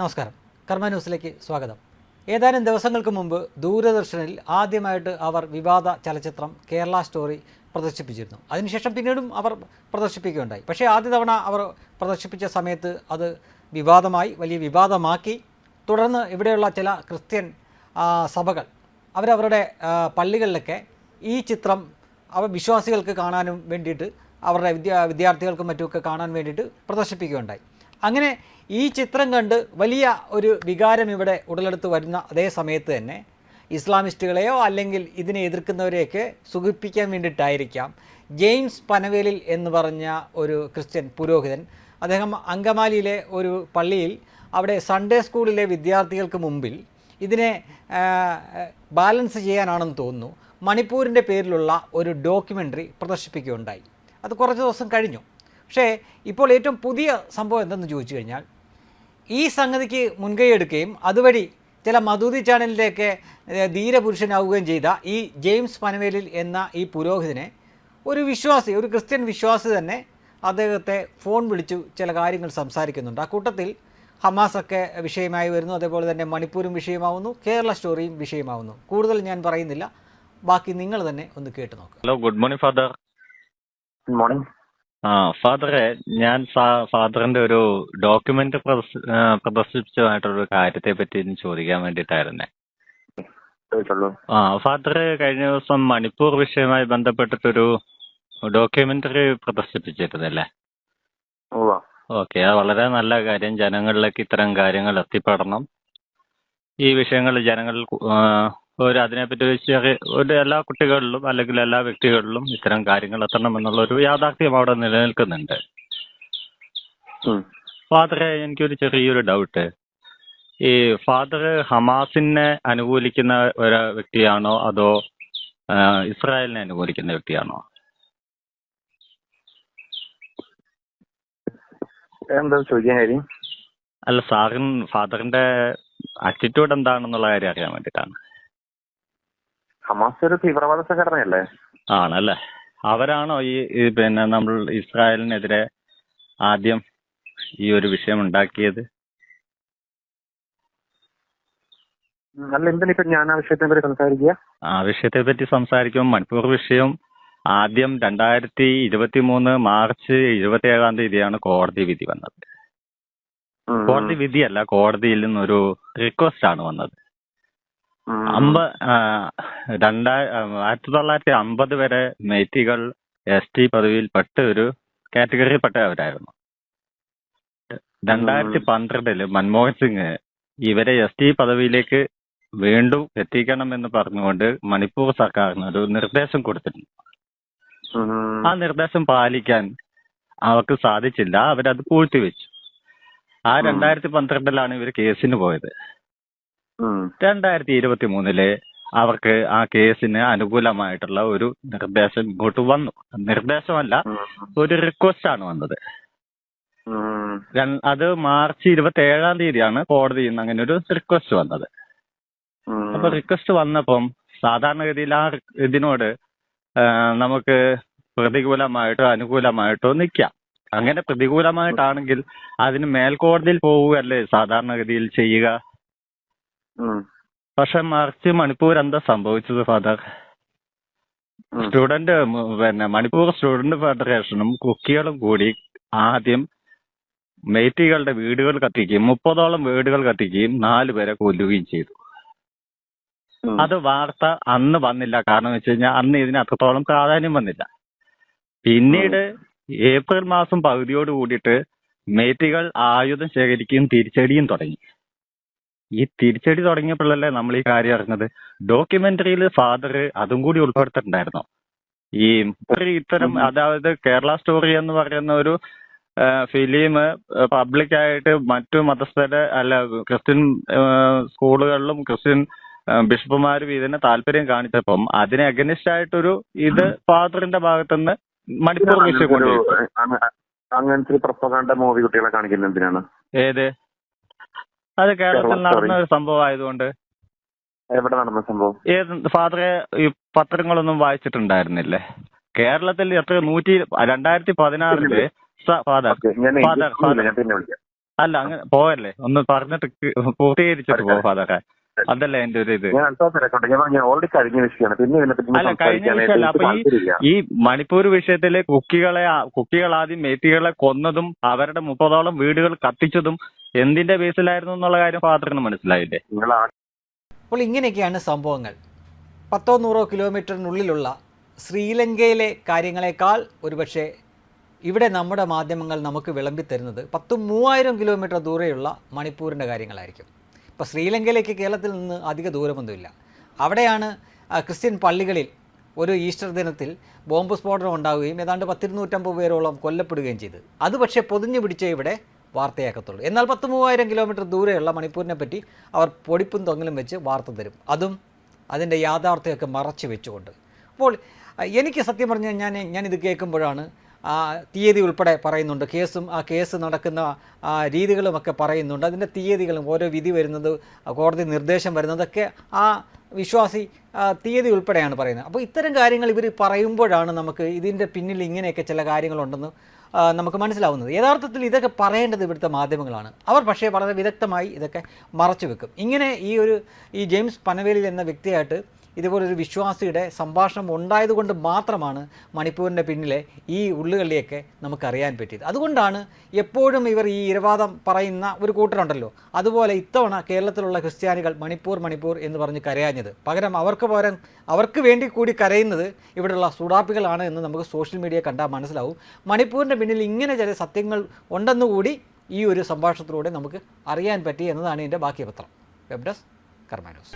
നമസ്കാരം. കർമ്മ ന്യൂസിലേക്ക് സ്വാഗതം. ഏതാനും ദിവസങ്ങൾക്ക് മുമ്പ് ദൂരദർശനിൽ ആദ്യമായിട്ട് അവർ വിവാദ ചലച്ചിത്രം കേരള സ്റ്റോറി പ്രദർശിപ്പിച്ചിരുന്നു. അതിനുശേഷം പിന്നീടും അവർ പ്രദർശിപ്പിക്കുകയുണ്ടായി. പക്ഷേ ആദ്യ തവണ അവർ പ്രദർശിപ്പിച്ച സമയത്ത് അത് വിവാദമായി വലിയ വിവാദമാക്കി. തുടർന്ന് ഇവിടെയുള്ള ചില ക്രിസ്ത്യൻ സഭകൾ അവരവരുടെ പള്ളികളിലൊക്കെ ഈ ചിത്രം അവ വിശ്വാസികൾക്ക് കാണാനും വേണ്ടിയിട്ട് അവരുടെ വിദ്യാ വിദ്യാർത്ഥികൾക്കും മറ്റുമൊക്കെ കാണാൻ വേണ്ടിയിട്ട് പ്രദർശിപ്പിക്കുകയുണ്ടായി. അങ്ങനെ ഈ ചിത്രം കണ്ട് വലിയ ഒരു വികാരം ഇവിടെ ഉടലെടുത്ത് വരുന്ന അതേ സമയത്ത് തന്നെ ഇസ്ലാമിസ്റ്റുകളെയോ അല്ലെങ്കിൽ ഇതിനെ എതിർക്കുന്നവരെയൊക്കെ സുഖിപ്പിക്കാൻ വേണ്ടിയിട്ടായിരിക്കാം. ജെയിംസ് പനവേലിൽ എന്ന് പറഞ്ഞ ഒരു ക്രിസ്ത്യൻ പുരോഹിതൻ അദ്ദേഹം അങ്കമാലിയിലെ ഒരു പള്ളിയിൽ അവിടെ സൺഡേ സ്കൂളിലെ വിദ്യാർത്ഥികൾക്ക് മുമ്പിൽ ഇതിനെ ബാലൻസ് ചെയ്യാനാണെന്ന് തോന്നുന്നു. മണിപ്പൂരിന്റെ പേരിലുള്ള ഒരു ഡോക്യുമെന്ററി പ്രദർശിപ്പിക്കുകയുണ്ടായി. അത് കുറച്ച് ദിവസം കഴിഞ്ഞു. പക്ഷേ ഇപ്പോൾ ഏറ്റവും പുതിയ സംഭവം എന്തെന്ന് ചോദിച്ചു കഴിഞ്ഞാൽ ഈ സംഗതിക്ക് മുൻകൈ എടുക്കുകയും അതുവഴി ചില മധുതി ചാനലിന്റെയൊക്കെ ധീരപുരുഷനാവുകയും ചെയ്ത ഈ ജെയിംസ് പനവേലിൽ എന്ന ഈ പുരോഹിതനെ ഒരു വിശ്വാസി ഒരു ക്രിസ്ത്യൻ വിശ്വാസി തന്നെ അദ്ദേഹത്തെ ഫോൺ വിളിച്ചു ചില കാര്യങ്ങൾ സംസാരിക്കുന്നുണ്ട്. ആ കൂട്ടത്തിൽ ഹമാസൊക്കെ വിഷയമായി വരുന്നു അതേപോലെ തന്നെ മണിപ്പൂരും വിഷയമാവുന്നു കേരള സ്റ്റോറിയും വിഷയമാവുന്നു. കൂടുതൽ ഞാൻ പറയുന്നില്ല. ബാക്കി നിങ്ങൾ തന്നെ ഒന്ന് കേട്ടു നോക്കുക hello good morning father good morning ആ ഫാദറെ ഞാൻ ഫാദറിന്റെ ഒരു ഡോക്യുമെന്റ് പ്രദർശിപ്പിച്ചതായിട്ടൊരു കാര്യത്തെ പറ്റി ചോദിക്കാൻ വേണ്ടിയിട്ടായിരുന്നേ. ആ ഫാദർ കഴിഞ്ഞ ദിവസം മണിപ്പൂർ വിഷയവുമായി ബന്ധപ്പെട്ടിട്ടൊരു ഡോക്യുമെന്ററി പ്രദർശിപ്പിച്ചിരുന്നല്ലേ? ഓക്കെ അത് വളരെ നല്ല കാര്യം. ജനങ്ങളിലേക്ക് ഇത്തരം കാര്യങ്ങൾ എത്തിപ്പെടണം. ഈ വിഷയങ്ങൾ ജനങ്ങളിൽ ഒരു അതിനെപ്പറ്റി ഒരു ഒരു എല്ലാ കുട്ടികളിലും അല്ലെങ്കിൽ എല്ലാ വ്യക്തികളിലും ഇത്തരം കാര്യങ്ങൾ എത്തണം എന്നുള്ള ഒരു യാഥാർത്ഥ്യം അവിടെ നിലനിൽക്കുന്നുണ്ട്. ഫാദർ ഫാദറെ എനിക്കൊരു ചെറിയൊരു ഡൗട്ട്. ഈ ഫാദർ ഹമാസിനെ അനുകൂലിക്കുന്ന ഒരു വ്യക്തിയാണോ അതോ ഇസ്രായേലിനെ അനുകൂലിക്കുന്ന വ്യക്തിയാണോ? എന്താ ചോദിക്കാൻ കാര്യം? അല്ല സാറിൻ ഫാദറിന്റെ ആറ്റിറ്റ്യൂഡ് എന്താണെന്നുള്ള കാര്യം അറിയാൻ വേണ്ടിയിട്ടാണ്. ഹമാസ് ഒരു തീവ്രവാദ സംഘടനയല്ലേ? ആണല്ലേ. അവരാണോ ഈ പിന്നെ നമ്മൾ ഇസ്രായേലിനെതിരെ ആദ്യം ഈ ഒരു വിഷയം ഉണ്ടാക്കിയത്? അല്ല എന്തിനാ ഇപ്പൊ ഞാൻ ആ വിഷയത്തിനെ പറ്റി സംസാരിക്കുക? ആ വിഷയത്തെ പറ്റി സംസാരിക്കുമ്പോൾ മണിപ്പൂർ വിഷയം ആദ്യം രണ്ടായിരത്തി ഇരുപത്തി മൂന്ന് മാർച്ച് ഇരുപത്തി ഏഴാം തീയതിയാണ് കോടതി വിധി വന്നത്. കോടതി വിധിയല്ല കോടതിയിൽ നിന്നൊരു റിക്വസ്റ്റ് ആണ് വന്നത്. അമ്പ രണ്ടാ ആയിരത്തി തൊള്ളായിരത്തി അമ്പത് വരെ മെയ്റ്റികൾ എസ് ടി പദവിയിൽ പെട്ട ഒരു കാറ്റഗറിയിൽപ്പെട്ടവരായിരുന്നു രണ്ടായിരത്തി പന്ത്രണ്ടിൽ മൻമോഹൻ സിംഗ് ഇവരെ എസ് ടി പദവിയിലേക്ക് വീണ്ടും എത്തിക്കണം എന്ന് പറഞ്ഞുകൊണ്ട് മണിപ്പൂർ സർക്കാരിന് ഒരു നിർദ്ദേശം കൊടുത്തിരുന്നു. ആ നിർദ്ദേശം പാലിക്കാൻ അവർക്ക് സാധിച്ചില്ല. അവരത് പൂഴ്ത്തിവെച്ചു. ആ ഉം. രണ്ടായിരത്തി പന്ത്രണ്ടിലാണ് ഇവർ കേസിന് പോയത്. രണ്ടായിരത്തി ഇരുപത്തി മൂന്നിൽ അവർക്ക് ആ കേസിന് അനുകൂലമായിട്ടുള്ള ഒരു നിർദ്ദേശം ഇങ്ങോട്ട് വന്നു. നിർദ്ദേശമല്ല ഒരു റിക്വസ്റ്റ് ആണ് വന്നത് അത് മാർച്ച് ഇരുപത്തി ഏഴാം തീയതിയാണ് കോടതിയിൽ നിന്ന് അങ്ങനെ ഒരു റിക്വസ്റ്റ് വന്നത്. അപ്പൊ റിക്വസ്റ്റ് വന്നപ്പം സാധാരണഗതിയിൽ ആ ഇതിനോട് നമുക്ക് പ്രതികൂലമായിട്ടോ അനുകൂലമായിട്ടോ നിൽക്കാം അങ്ങനെ പ്രതികൂലമായിട്ടാണെങ്കിൽ അതിന് മേൽക്കോടതിയിൽ പോവുകയല്ലേ സാധാരണഗതിയിൽ ചെയ്യുക? പക്ഷെ മറിച്ച് മണിപ്പൂർ എന്താ സംഭവിച്ചത് ഫാദർ? സ്റ്റുഡന്റ് പിന്നെ മണിപ്പൂർ സ്റ്റുഡന്റ് ഫെഡറേഷനും കുക്കികളും കൂടി ആദ്യം മേറ്റികളുടെ വീടുകൾ കത്തിക്കുകയും മുപ്പതോളം വീടുകൾ കത്തിക്കുകയും നാല് പേരെ കൊല്ലുകയും ചെയ്തു. അത് വാർത്ത അന്ന് വന്നില്ല. കാരണം വെച്ച് കഴിഞ്ഞാൽ അന്ന് ഇതിന് അത്രത്തോളം പ്രാധാന്യം വന്നില്ല. പിന്നീട് ഏപ്രിൽ മാസം പകുതിയോട് കൂടിയിട്ട് മേറ്റികൾ ആയുധം ശേഖരിക്കുകയും തിരിച്ചടിയും തുടങ്ങി. ഈ തിരിച്ചടി തുടങ്ങിയപ്പോഴല്ലേ നമ്മൾ ഈ കാര്യം അറിഞ്ഞത്? ഡോക്യുമെന്ററിയിൽ ഫാദർ അതും കൂടി ഉൾപ്പെടുത്തിട്ടുണ്ടായിരുന്നു ഈ ഒരു ഇത്തരം അതായത് കേരള സ്റ്റോറി എന്ന് പറയുന്ന ഒരു ഫിലിം പബ്ലിക്കായിട്ട് മറ്റു മതസ്ഥരെ അല്ല ക്രിസ്ത്യൻ സ്കൂളുകളിലും ക്രിസ്ത്യൻ ബിഷപ്പുമാരും ഇതിന് താല്പര്യം കാണിച്ചപ്പം അതിന് അഗനിസ്റ്റ് ആയിട്ടൊരു ഇത് ഫാദറിന്റെ ഭാഗത്തുനിന്ന് മണിപ്പൂർ അങ്ങനത്തെ മൂവി കുട്ടികളെ കാണിക്കുന്നത് എന്തിനാണ്? ഏത്? അത് കേരളത്തിൽ നടന്ന ഒരു ഒരു സംഭവമായതുകൊണ്ട് എവിടെ നടന്ന സംഭവം? ഏത് ഫാദറെ ഈ പത്രങ്ങളൊന്നും വായിച്ചിട്ടുണ്ടായിരുന്നില്ലേ? കേരളത്തിൽ എത്ര നൂറ്റി രണ്ടായിരത്തി പതിനാറിൽ ഫാദർ ഫാദർ ഫാദർ. അല്ല അങ്ങനെ പോവല്ലേ ഒന്ന് പറഞ്ഞിട്ട് പൂർത്തീകരിച്ചിട്ട് പോ ഫാദറെ. അതല്ലേ എന്റെ ഒരു ഇത്? ഓൾറെഡി കഴിഞ്ഞ വിഷയമാണ്. പിന്നെ അല്ല കഴിഞ്ഞ വിഷയമല്ല അപ്പൊ ഈ ഈ മണിപ്പൂർ വിഷയത്തിൽ കുക്കികളെ കുക്കികൾ ആദ്യം മേത്തികളെ കൊന്നതും അവരുടെ മുപ്പതോളം വീടുകൾ കത്തിച്ചതും എന്തിന്റെ ബേസിലായിരുന്നു എന്നുള്ള കാര്യം ഫാദറിന് മനസ്സിലായില്ലേ? അപ്പോൾ ഇങ്ങനെയൊക്കെയാണ് സംഭവങ്ങൾ. പത്തോ നൂറോ കിലോമീറ്ററിനുള്ളിലുള്ള ശ്രീലങ്കയിലെ കാര്യങ്ങളെക്കാൾ ഒരുപക്ഷെ ഇവിടെ നമ്മുടെ മാധ്യമങ്ങൾ നമുക്ക് വിളമ്പിത്തരുന്നത് പത്തും മൂവായിരം കിലോമീറ്റർ ദൂരെയുള്ള മണിപ്പൂരിന്റെ കാര്യങ്ങളായിരിക്കും. ഇപ്പോൾ ശ്രീലങ്കയിലേക്ക് കേരളത്തിൽ നിന്ന് അധിക ദൂരമൊന്നുമില്ല. അവിടെയാണ് ക്രിസ്ത്യൻ പള്ളികളിൽ ഒരു ഈസ്റ്റർ ദിനത്തിൽ ബോംബ് സ്ഫോടനം ഉണ്ടാവുകയും ഏതാണ്ട് പത്തിരുന്നൂറ്റമ്പത് പേരോളം കൊല്ലപ്പെടുകയും ചെയ്തു അത് പക്ഷേ പൊതിഞ്ഞു പിടിച്ച ഇവിടെ വാർത്തയാക്കത്തുള്ളൂ. എന്നാൽ പത്ത് മൂവായിരം കിലോമീറ്റർ ദൂരെയുള്ള മണിപ്പൂരിനെ പറ്റി അവർ പൊടിപ്പും തൊങ്ങലും വെച്ച് വാർത്ത തരും. അതും അതിന്റെ യാഥാർത്ഥ്യമൊക്കെ മറച്ചു വെച്ചുകൊണ്ട്. അപ്പോൾ എനിക്ക് സത്യം പറഞ്ഞാൽ ഞാൻ ഞാനിത് കേൾക്കുമ്പോഴാണ് ആ തീയതി ഉൾപ്പെടെ പറയുന്നുണ്ട്. കേസും ആ കേസ് നടക്കുന്ന ആ രീതികളുമൊക്കെ പറയുന്നുണ്ട്. അതിന്റെ തീയതികളും ഓരോ വിധി വരുന്നത് കോടതി നിർദ്ദേശം വരുന്നതൊക്കെ ആ വിശ്വാസി തീയതി ഉൾപ്പെടെയാണ് പറയുന്നത്. അപ്പോൾ ഇത്തരം കാര്യങ്ങൾ ഇവർ പറയുമ്പോഴാണ് നമുക്ക് ഇതിന്റെ പിന്നിൽ ഇങ്ങനെയൊക്കെ ചില കാര്യങ്ങളുണ്ടെന്ന് നമുക്ക് മനസ്സിലാവുന്നത്. യഥാർത്ഥത്തിൽ ഇതൊക്കെ പറയേണ്ടത് ഇവിടുത്തെ മാധ്യമങ്ങളാണ്. അവർ പക്ഷേ വളരെ വിദഗ്ധമായി ഇതൊക്കെ മറച്ചു വെക്കും ഇങ്ങനെ ഈ ഒരു ഈ ജെയിംസ് പനവേലിൽ എന്ന വ്യക്തിയായിട്ട് ഇതുപോലൊരു വിശ്വാസിയുടെ സംഭാഷണം ഉണ്ടായതുകൊണ്ട് മാത്രമാണ് മണിപ്പൂരിന്റെ പിന്നിലെ ഈ ഉള്ളുകളിയൊക്കെ നമുക്കറിയാൻ പറ്റിയത്. അതുകൊണ്ടാണ് എപ്പോഴും ഇവർ ഈ ഇരവാദം പറയുന്ന ഒരു കൂട്ടരുണ്ടല്ലോ. അതുപോലെ ഇത്തവണ കേരളത്തിലുള്ള ക്രിസ്ത്യാനികൾ മണിപ്പൂർ മണിപ്പൂർ എന്ന് പറഞ്ഞ് കരയാഞ്ഞത്. പകരം അവർക്ക് പകരം അവർക്ക് വേണ്ടി കൂടി കരയുന്നത് ഇവിടെയുള്ള സുഡാപ്പികളാണ് എന്ന് നമുക്ക് സോഷ്യൽ മീഡിയ കണ്ടാൽ മനസ്സിലാവും. മണിപ്പൂരിന്റെ പിന്നിൽ ഇങ്ങനെ ചില സത്യങ്ങൾ ഉണ്ടെന്നുകൂടി ഈ ഒരു സംഭാഷണത്തിലൂടെ നമുക്ക് അറിയാൻ പറ്റി എന്നതാണ് എന്റെ ബാക്കി പത്രം. Web desk കർമാനോസ്